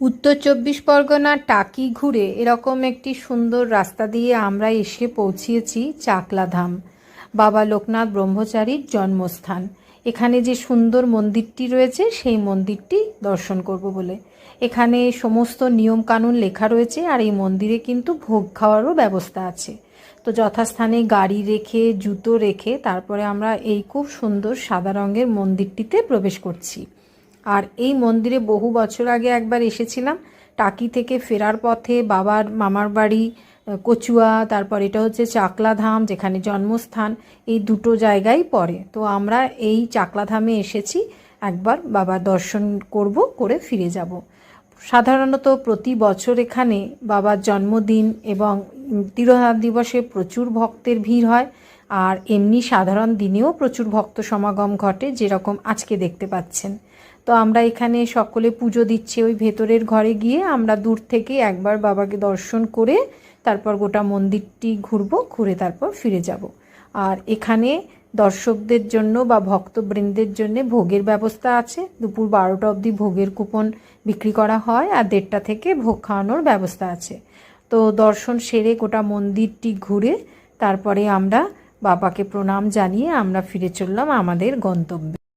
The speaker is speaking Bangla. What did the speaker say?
উত্তর চব্বিশ পরগনার টাকি ঘুরে এরকম একটি সুন্দর রাস্তা দিয়ে আমরা এসে পৌঁছিয়েছি চাকলাধাম, বাবা লোকনাথ ব্রহ্মচারীর জন্মস্থান। এখানে যে সুন্দর মন্দিরটি রয়েছে, সেই মন্দিরটি দর্শন করব বলে। এখানে সমস্ত নিয়মকানুন লেখা রয়েছে আর এই মন্দিরে কিন্তু ভোগ খাওয়ারও ব্যবস্থা আছে। তো যথাস্থানে গাড়ি রেখে, জুতো রেখে তারপরে আমরা এই খুব সুন্দর সাদা রঙের মন্দিরটিতে প্রবেশ করছি। আর এই মন্দিরে বহু বছর আগে একবার এসেছিলাম। টাকি থেকে ফেরার পথে বাবার মামার বাড়ি কচুয়া, তারপর এটা হচ্ছে চাকলাধাম, যেখানে জন্মস্থান, এই দুটো জায়গায় পড়ে। তো আমরা এই চাকলাধামে এসেছি, একবার বাবার দর্শন করব, করে ফিরে যাব। সাধারণত প্রতি বছর এখানে বাবার জন্মদিন এবং তিরোধান দিবসে প্রচুর ভক্তের ভিড় হয়, আর এমনি সাধারণ দিনেও প্রচুর ভক্ত সমাগম ঘটে যেরকম আজকে দেখতে পাচ্ছেন। তো আমরা এখানে সকলে পুজো দিচ্ছে ওই ভেতরের ঘরে গিয়ে, আমরা দূর থেকে একবার বাবাকে দর্শন করে তারপর গোটা মন্দিরটি ঘুরবো, ঘুরে তারপর ফিরে যাব। আর এখানে দর্শকদের জন্য বা ভক্তবৃন্দের জন্য ভোগের ব্যবস্থা আছে। দুপুর বারোটা অবধি ভোগের কুপন বিক্রি করা হয়, আর দেড়টা থেকে ভোগ খাওয়ানোর ব্যবস্থা আছে। তো দর্শন সেরে গোটা মন্দিরটি ঘুরে তারপরে আমরা বাবাকে প্রণাম জানিয়ে আমরা ফিরে চললাম আমাদের গন্তব্যে।